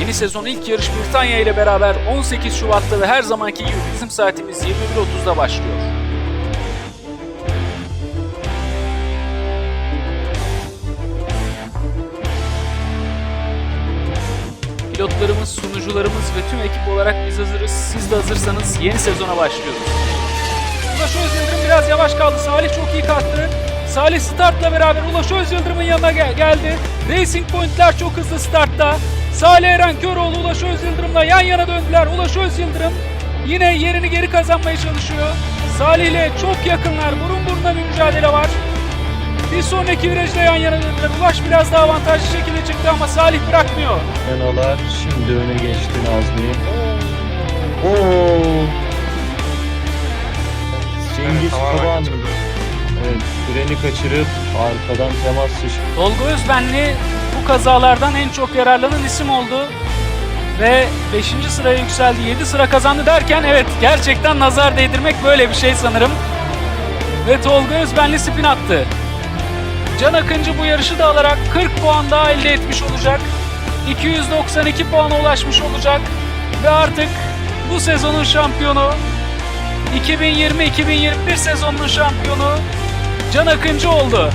Yeni sezon ilk yarış Britanya ile beraber 18 Şubat'ta ve her zamanki gibi bizim saatimiz 21.30'da başlıyor. Pilotlarımız, sunucularımız ve tüm ekip olarak biz hazırız. Siz de hazırsanız yeni sezona başlıyoruz. Ulaş Özyıldırım biraz yavaş kaldı. Salih çok iyi kalktı. Salih startla beraber Ulaş Özyıldırım'ın yanına gel- geldi. Racing Point'ler çok hızlı startta. Salih Eren Köroğlu Ulaş Özyıldırım'la yan yana döndüler. Ulaş Özyıldırım yine yerini geri kazanmaya çalışıyor. Salih ile çok yakınlar. Burun buruna bir mücadele var. Bir sonraki virajda yan yana döndüler. Ulaş biraz daha avantajlı şekilde çıktı ama Salih bırakmıyor. Renault'lar şimdi öne geçti Nazmi. Oo. Cengiz Kaban. kaçırdı. Evet, freni kaçırıp arkadan temas dışı. Tolga Özbenli kazalardan en çok yararlanan isim oldu. Ve 5. sıraya yükseldi. 7 sıra kazandı derken evet gerçekten nazar değdirmek böyle bir şey sanırım. Ve Tolga Özbenli spin attı. Can Akıncı bu yarışı da alarak 40 puan daha elde etmiş olacak. 292 puana ulaşmış olacak. Ve artık bu sezonun şampiyonu 2020-2021 sezonunun şampiyonu Can Akıncı oldu.